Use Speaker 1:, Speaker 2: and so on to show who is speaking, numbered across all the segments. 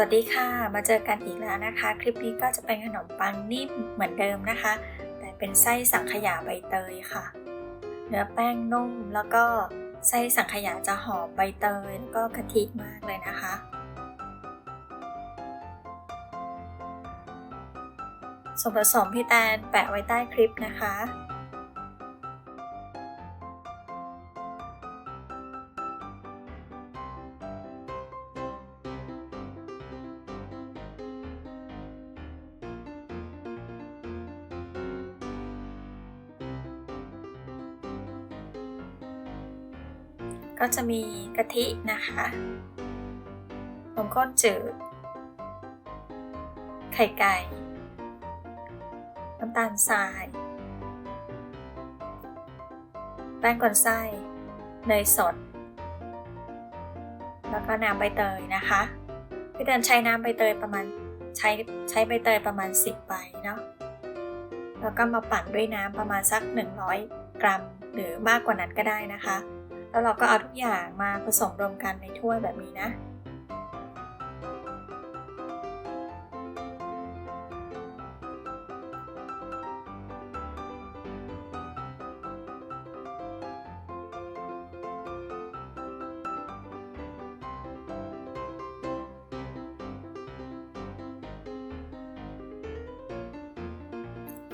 Speaker 1: วัสดีค่ะ มาเจอกันอีกแล้วนะคะ คลิปนี้ก็จะเป็นขนมปังนิ่มเหมือนเดิมนะคะ แต่เป็นไส้สังขยาใบเตยค่ะ เนื้อแป้งนุ่มแล้วก็ไส้สังขยาจะหอมใบเตยแล้วก็กะทิมากเลยนะคะ ส่วนผสมพี่แตนแปะไว้ใต้คลิปนะคะ ก็จะมีกะทินะคะนมข้นจืด ไข่ไก่ น้ำตาลทราย แป้งกวนไส้ เนยสด แล้วก็น้ำใบเตยนะคะพี่เดินใช้น้ำใบเตยประมาณใช้ใช้ใบเตยประมาณ 10ใบเนาะ แล้วก็มาปั่นด้วยน้ำประมาณสัก 100 กรัม หรือมากกว่านั้นก็ได้นะคะ แล้วเราก็เอาทุกอย่างมาผสมรวมกันในถ้วยแบบนี้นะ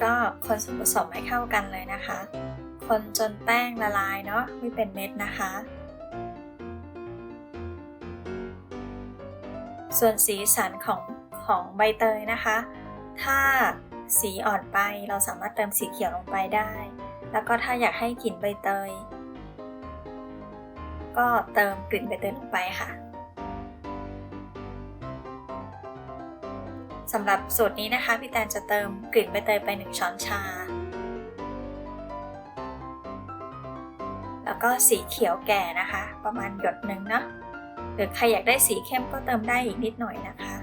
Speaker 1: ก็คนส่วนผสมให้เข้ากันเลยนะคะ คนจนแป้งละลายเนาะไม่เป็นเม็ดนะคะ ส่วนสีสันของของใบเตยนะคะ ถ้าสีอ่อนไปเราสามารถเติมสีเขียวลงไปได้ แล้วก็ถ้าอยากให้กลิ่นใบเตย ก็เติมกลิ่นใบเตยลงไปค่ะสำหรับสูตรนี้นะคะพี่แตนจะเติมกลิ่นใบเตยไป 1 ช้อนชา แล้วก็สีเขียวแก่นะคะ ประมาณหยดหนึ่งเนาะหรือใครอยากได้สีเข้มก็เติมได้อีกนิดหน่อยนะคะ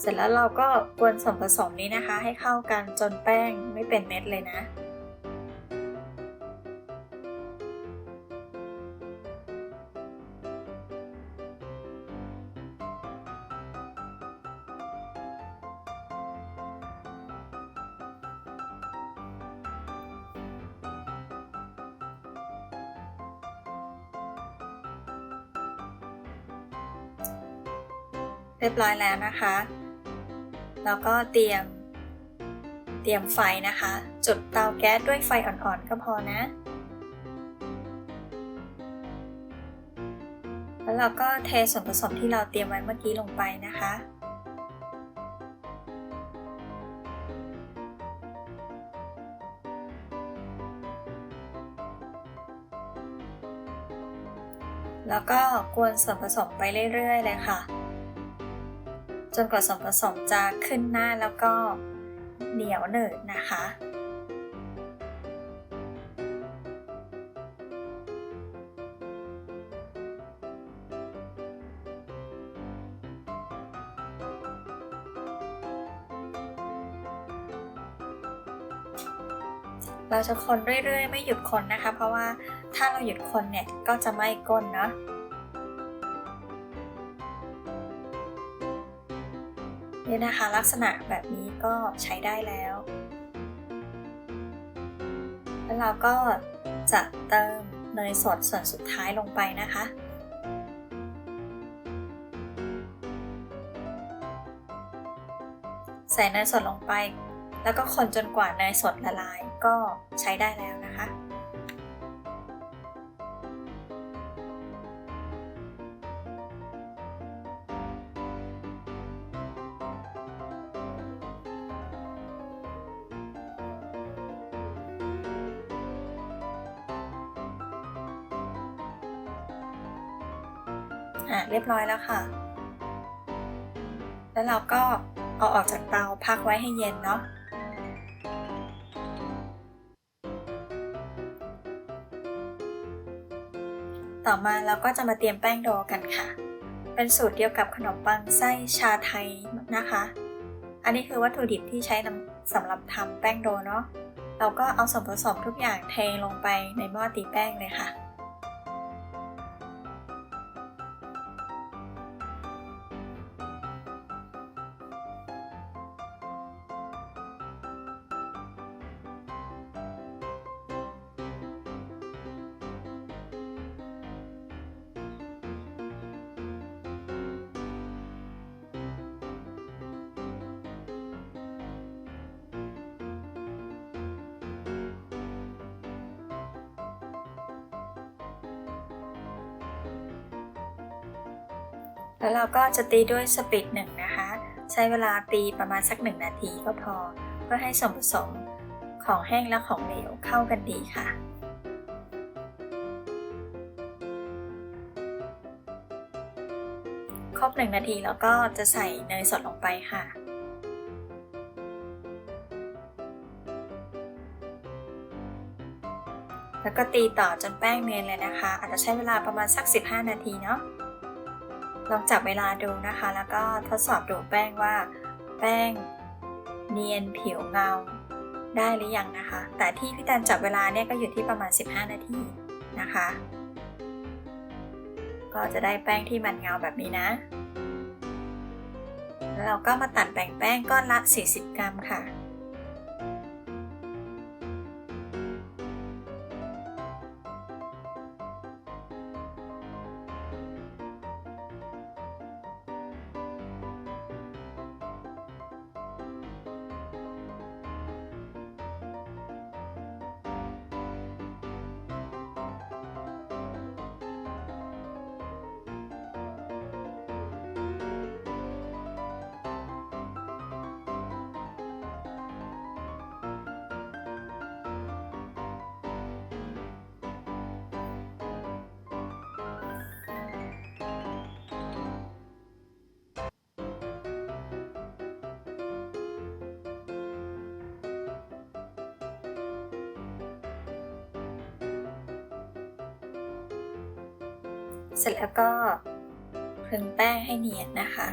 Speaker 1: เสร็จแล้วเราก็กวนส่วนผสมนี้นะคะ ให้เข้ากันจนแป้งไม่เป็นเม็ดเลยนะ เรียบร้อยแล้วนะคะ แล้วก็เตรียม เตรียมไฟนะคะ จุดเตาแก๊สด้วยไฟอ่อนๆก็พอนะ แล้วเราก็เทส่วนผสมที่เราเตรียมไว้เมื่อกี้ลงไปนะคะแล้วก็กวนส่วนผสมไปเรื่อย ๆ เลยค่ะ จนกว่าส่วนผสมจะขึ้นหน้าแล้วก็เหนียวหนืดนะคะ เราจะคนเรื่อยๆ ไม่หยุดคนนะคะ เพราะว่าถ้าเราหยุดคนเนี่ยก็จะไม้ก้นเนาะ นี่นะคะลักษณะแบบนี้ก็ใช้ได้แล้ว แล้วเราก็จะเติมเนยสดส่วนสุดท้ายลงไปนะคะ ใส่เนยสดลงไป แล้วก็คนจนกว่าเนยสดละลายก็ใช้ได้แล้วนะคะ รียบร้อยแล้วค่ะ แล้วเราก็เอาออกจากเตาพักไว้ให้เย็นเนาะ ต่อมาเราก็จะมาเตรียมแป้งโดกันค่ะ เป็นสูตรเดียวกับขนมปังไส้ชาไทยนะคะ อันนี้คือวัตถุดิบที่ใช้สำหรับทำแป้งโดเนาะ เราก็เอาส่วนผสมทุกอย่างเทลงไปในหม้อตีแป้งเลยค่ะ แล้วเราก็จะตีด้วยสปีดหนึ่งนะคะ ใช้เวลาตีประมาณสักหนึ่งนาทีก็พอ เพื่อให้ส่วนผสมของแห้งและของเหลวเข้ากันดีค่ะ ครบหนึ่งนาทีแล้วก็จะใส่เนยสดลงไปค่ะแล้วก็ตีต่อจนแป้งเนียนเลยนะคะ อาจจะใช้เวลาประมาณสัก 15 นาทีเนาะ ลองจับเวลาดูนะคะ แล้วก็ทดสอบดูแป้งว่า แป้งเนียนผิวเงาได้หรือยังนะคะ แต่ที่พี่แตนจับเวลาเนี่ยก็อยู่ที่ประมาณ 15 นาทีนะคะ ก็จะได้แป้งที่มันเงาแบบนี้นะ แล้วเราก็มาตัดแบ่งแป้งก้อนละ 40 กรัมค่ะ เสร็จแล้วก็คลึงแป้งให้เนียนนะคะ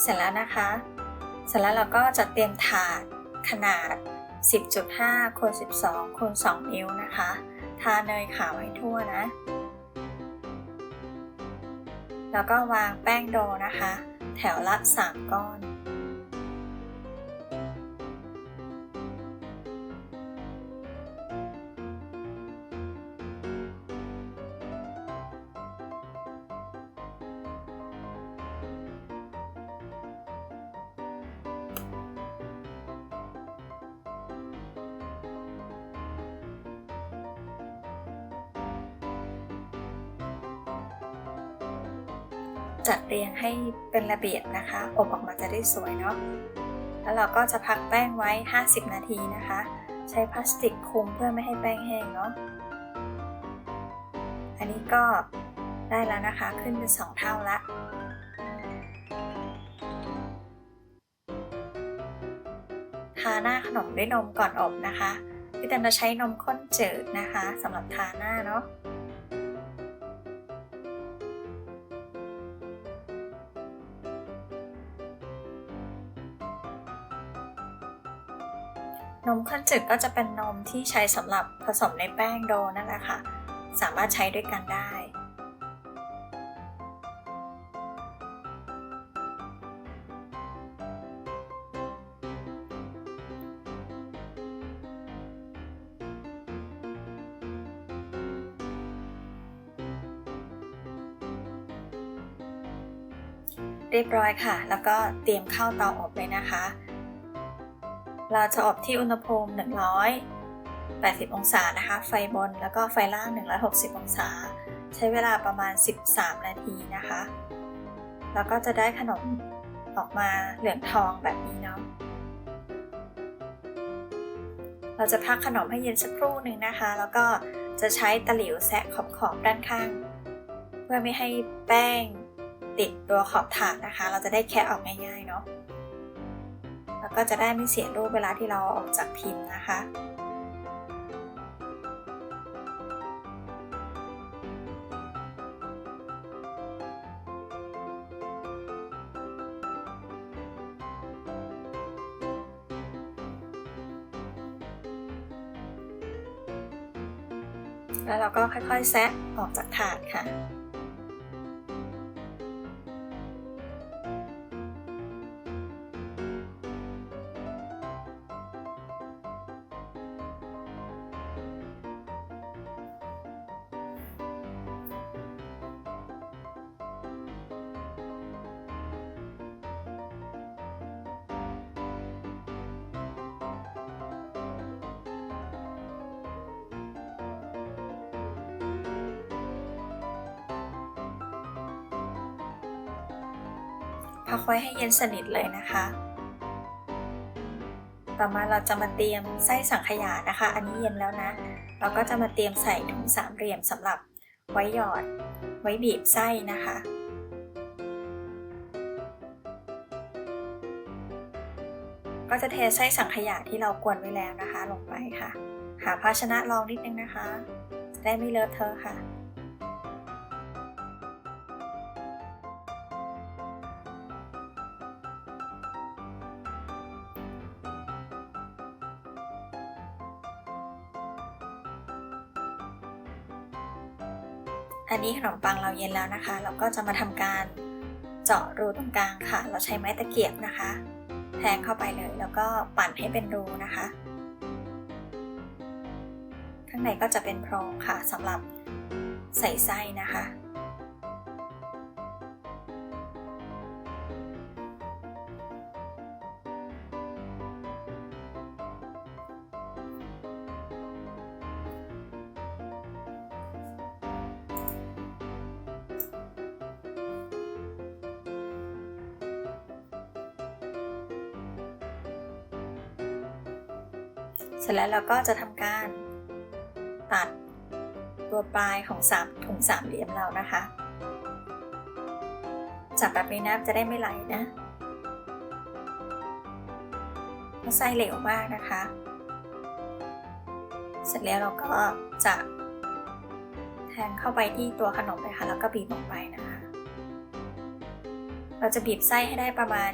Speaker 1: เสร็จแล้วนะคะ เสร็จแล้วเราก็จะเตรียมถาดขนาด 10.5คูณ12คูณ2นิ้วนะคะ ทาเนยขาวให้ทั่วนะ แล้วก็วางแป้งโดนะคะ แถวละ 3 ก้อน จัดเรียงให้เป็นระเบียบนะคะ อบออกมาจะได้สวยเนาะแล้วเราก็จะพักแป้งไว้ 50 นาทีนะคะ ใช้พลาสติกคลุมเพื่อไม่ให้แป้งแห้งเนาะอันนี้ก็ได้แล้วนะคะขึ้นเป็น 2 เท่าละทาหน้าขนมด้วยนมก่อนอบนะคะพี่แตนจะใช้นมข้นจืดนะคะสำหรับทาหน้าเนาะ มขั้นจืดก็จะเป็นนมที่ใช้สำหรับผสมในแป้งโดนั่นแหละค่ะ สามารถใช้ด้วยกันได้ เรียบร้อยค่ะ แล้วก็เตรียมเข้าเตาอบเลยนะคะ เราจะอบที่อุณหภูมิ 180 องศานะคะ ไฟบนแล้วก็ไฟล่าง 160 องศา ใช้เวลาประมาณ 13 นาทีนะคะ แล้วก็จะได้ขนมออกมาเหลืองทองแบบนี้เนาะ เราจะพักขนมให้เย็นสักครู่หนึ่งนะคะ แล้วก็จะใช้ตะหลิวแซะขอบขอบๆด้านข้าง เพื่อไม่ให้แป้งติดตัวขอบถาดนะคะ เราจะได้แคะออกง่ายๆเนาะ ก็จะได้ไม่เสียรูปเวลาที่เราออกจากพิมพ์นะคะ แล้วเราก็ค่อยๆแซะออกจากถาดค่ะ พักไว้ให้เย็นสนิทเลยนะคะ ต่อมาเราจะมาเตรียมไส้สังขยานะคะ อันนี้เย็นแล้วนะ เราก็จะมาเตรียมใส่ถุงสามเหลี่ยมสำหรับไว้หยอด ไว้บีบไส้นะคะก็จะเทไส้สังขยาที่เรากวนไว้แล้วนะคะ ลงไปค่ะ หาภาชนะรองนิดนึงนะคะจะได้ไม่เลอะเทอะค่ะ อันนี้ขนมปังเราเย็นแล้วนะคะ เราก็จะมาทำการเจาะรูตรงกลางค่ะ เราใช้ไม้ตะเกียบนะคะ แทงเข้าไปเลยแล้วก็ปั่นให้เป็นรูนะคะ ข้างในก็จะเป็นโพรงค่ะสำหรับใส่ไส้นะคะ เสร็จแล้วเราก็จะทำการ ตัดตัวปลายของสามถุงสามเหลี่ยมเรานะคะ จับแบบนี้นะจะได้ไม่ไหลนะเพราไส้เหลวมากนะคะ เสร็จแล้วเราก็จะแทงเข้าไปที่ตัวขนมเลยค่ะ แล้วก็บีบลงไปนะคะ เราจะบีบไส้ให้ได้ประมาณ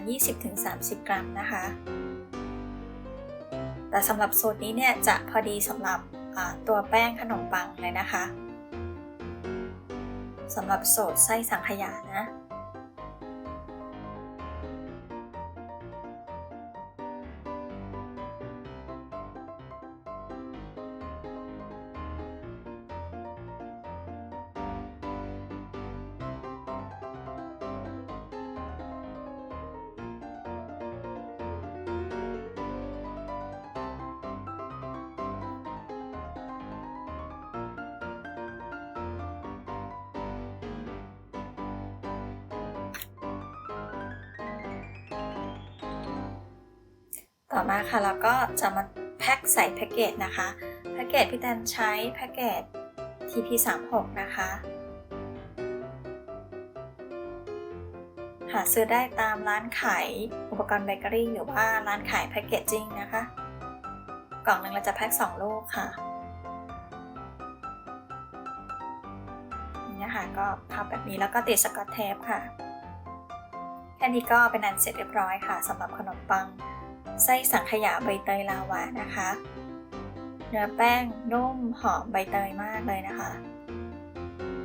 Speaker 1: 20-30 กรัมนะคะ แต่สำหรับสูตรนี้เนี่ยจะพอดีสำหรับตัวแป้งขนมปังเลยนะคะสำหรับสูตรไส้สังขยานะ ต่อมาค่ะเราก็จะมาแพ็คใส่แพ็กเกจนะคะ แพ็กเกจพี่แตนใช้แพ็กเกจ TP36 นะคะ หาซื้อได้ตามร้านขายอุปกรณ์เบเกอรี่หรือว่าร้านขายแพ็กเกจจิ้งนะคะ กล่องหนึ่งเราจะแพ็ค2ลูกค่ะนี่นะคะก็พับแบบนี้แล้วก็ติดสกอตเทปค่ะ แค่นี้ก็เป็นอันเสร็จเรียบร้อยค่ะสำหรับขนมปัง ไส้สังขยาใบเตยลาวานะคะ เนื้อแป้งนุ่มหอมใบเตยมากเลยนะคะ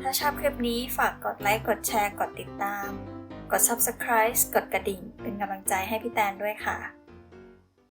Speaker 1: ถ้าชอบคลิปนี้ฝากกดไลค์ กดแชร์ กดติดตาม กด Subscribe กดกระดิ่ง เป็นกำลังใจให้พี่แตนด้วยค่ะ